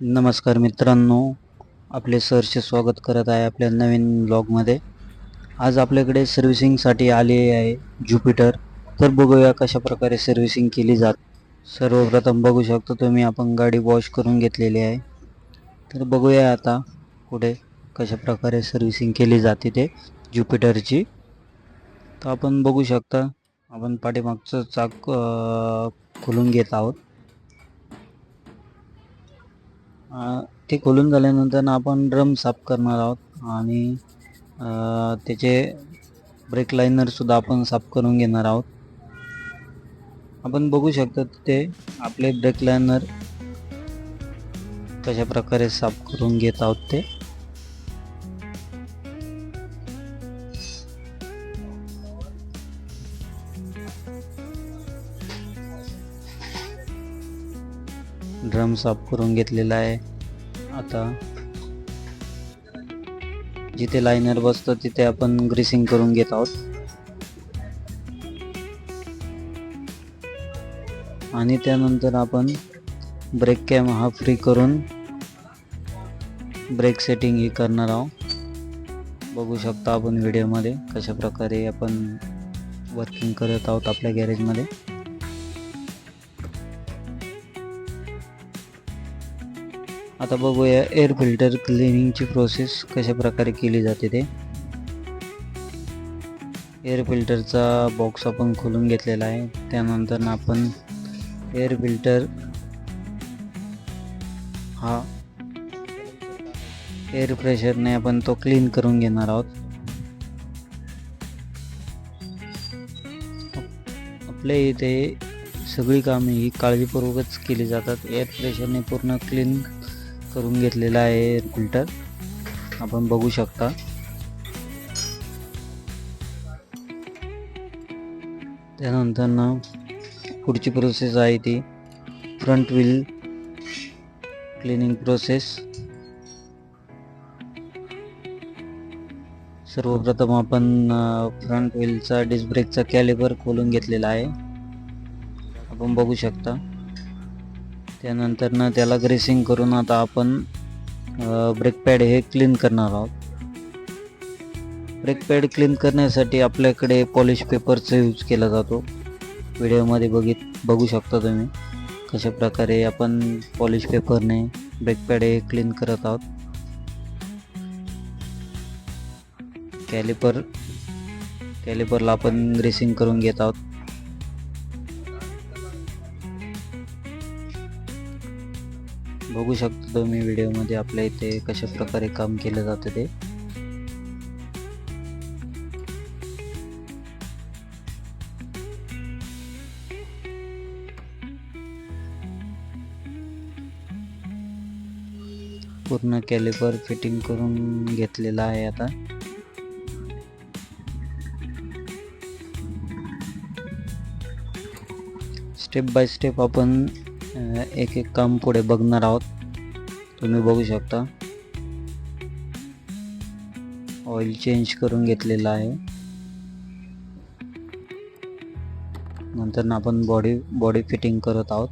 नमस्कार मित्रांनो आपले सरचे स्वागत करत आहे आपल्या नवीन ब्लॉगमध्ये आज आपल्याकडे सर्व्हिसिंगसाठी आले आहे ज्युपिटर तर बघूया कशा प्रकारे सर्व्हिसिंग केली जात. सर्वप्रथम बघू शकतो तुम्ही आपण गाडी वॉश करून घेतलेली आहे. तर बघूया आता पुढे कशा प्रकारे सर्व्हिसिंग केली जाते ते ज्युपिटरची तर आपण बघू शकता आपण पाठीमागचं चाक खुलून खोलून घेत आहोत. ते खोलून झाल्यानंतर आपण ड्रम साफ करणार आहोत आणि त्याचे ब्रेक लायनरसुद्धा आपण साफ करून घेणार आहोत. आपण बघू शकतो ते आपले ब्रेक लायनर कशा प्रकारे साफ करून घेत आहोत ते. ड्रम साफ करून घेतलेला आहे. आता जिथे लायनर बसतं तिथे आपण ग्रीसिंग करून घेत आहोत. आणि त्यानंतर आपण ब्रेक कॅम हा फ्री करून ब्रेक सेटिंग ही करणार आहोत. बघू शकता आपण व्हिडिओमध्ये कशा प्रकारे आपण वर्किंग करत आहोत आपल्या गॅरेजमध्ये आता बघूया एअर फिल्टर क्लिनिंगची प्रोसेस कशा प्रकारे केली जाते ते. एअर फिल्टरचा बॉक्स आपण खोलून घेतलेला आहे. त्यानंतर आपण एअर फिल्टर हा एअर प्रेशरने आपण तो क्लीन करून घेणार आहोत. आपल्या इथे सगळी कामे ही काळजीपूर्वकच केली जातात. एअर प्रेशरने पूर्ण क्लीन करून घेतलेला आहे एअर फिल्टर. आपण बघू शकता. त्यानंतर ना पुढची प्रोसेस आहे ती फ्रंट व्हील क्लिनिंग प्रोसेस सर्वप्रथम आपण फ्रंट व्हीलचा डिस्क ब्रेकचा कॅलिबर खोलून घेतलेला आहे. आपण बघू शकता. त्यानंतर ना त्याला ग्रेसिंग करून आता आपण ब्रेक पॅड हे क्लीन करणार आहोत. ब्रेक पॅड क्लीन करण्यासाठी आपल्याकडे पॉलिश पेपरचा यूज केला जातो. व्हिडिओमध्ये बघित बघू शकता तुम्ही कशा प्रकारे आपण पॉलिश पेपरने ब्रेक पॅड हे क्लीन करत आहोत. कॅलिपर कॅलिपरला आपण ग्रेसिंग करून घेत आहोत. बघू शकता तुम्ही व्हिडिओमध्ये आपल्या इथे कशा प्रकारे काम केलं जातं ते. पूर्ण कॅलिपर फिटिंग करून घेतलेला आहे आता. स्टेप बाय स्टेप आपण एक एक काम पुढे बघणार आहोत. तुम्ही बघू शकता. ऑइल चेंज करून घेतलेलं आहे. नंतर आपण बॉडी बॉडी फिटिंग करत आहोत.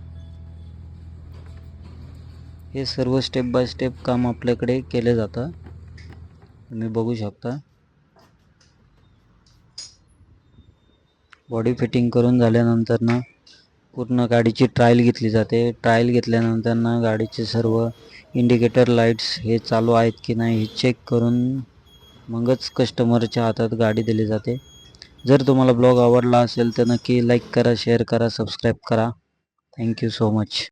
हे सर्व स्टेप बाय स्टेप काम आपल्याकडे केले जातं. तुम्ही बघू शकता. बॉडी फिटिंग करून झाल्यानंतर ना पूर्ण गाडीची ट्रायल घेतली जाते. ट्रायल घेतल्यानंतर ना गाडीचे सर्व इंडिकेटर लाईट्स हे चालू आहेत की नाही हे चेक करून मगच कस्टमरच्या हातात गाडी दिली जाते. जर तुम्हाला ब्लॉग आवडला असेल तर नक्की लाईक करा शेअर करा सबस्क्राईब करा. Thank you so much